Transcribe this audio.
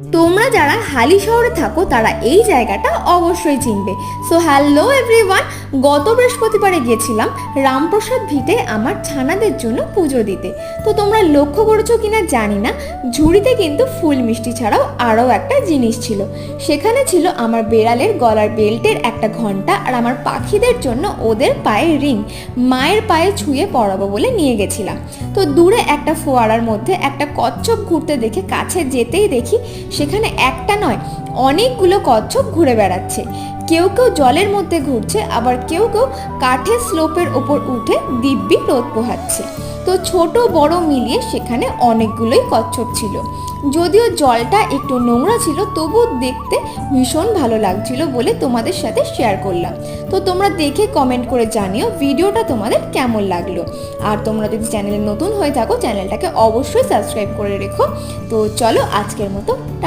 তোমরা যারা হালি শহরে থাকো, তারা এই জায়গাটা অবশ্যই চিনবে। সো হ্যালো এভরিওয়ান গত বৃহস্পতিবারে গিয়েছিলাম রামপ্রসাদ ভিটে আমার ছানাদের জন্য পুজো দিতে। তো তোমরা লক্ষ্য করেছ কিনা জানি না, ঝুড়িতে কিন্তু ফুল মিষ্টি ছাড়াও আরও একটা জিনিস ছিল। সেখানে ছিল আমার বেড়ালের গলার বেল্টের একটা ঘণ্টা আর আমার পাখিদের জন্য ওদের পায়ে রিং। মায়ের পায়ে ছুঁয়ে পড়াবো বলে নিয়ে গেছিলাম। তো দূরে একটা ফোয়ারার মধ্যে একটা কচ্ছপ ঘুরতে দেখে কাছে যেতেই দেখি সেখানে একটা নয়, অনেকগুলো কচ্ছপ ঘুরে বেড়াচ্ছে। কেউ কেউ জলের মধ্যে ঘুরছে, আবার কেউ কেউ কাঠের স্লোপের ওপর উঠে দিব্যি রোদ পোহাচ্ছে। তো ছোট বড় মিলিয়ে সেখানে অনেকগুলোই কচ্ছপ ছিল। যদিও জলটা একটু নোংরা ছিল তবুও দেখতে ভীষণ ভালো লাগছিল বলে তোমাদের সাথে শেয়ার করলাম। তো তোমরা দেখে কমেন্ট করে জানিও ভিডিওটা তোমাদের কেমন লাগল। আর তোমরা যদি চ্যানেলে নতুন হয়ে থাকো চ্যানেলটাকে অবশ্যই সাবস্ক্রাইব করে রেখো। তো চলো আজকের মতো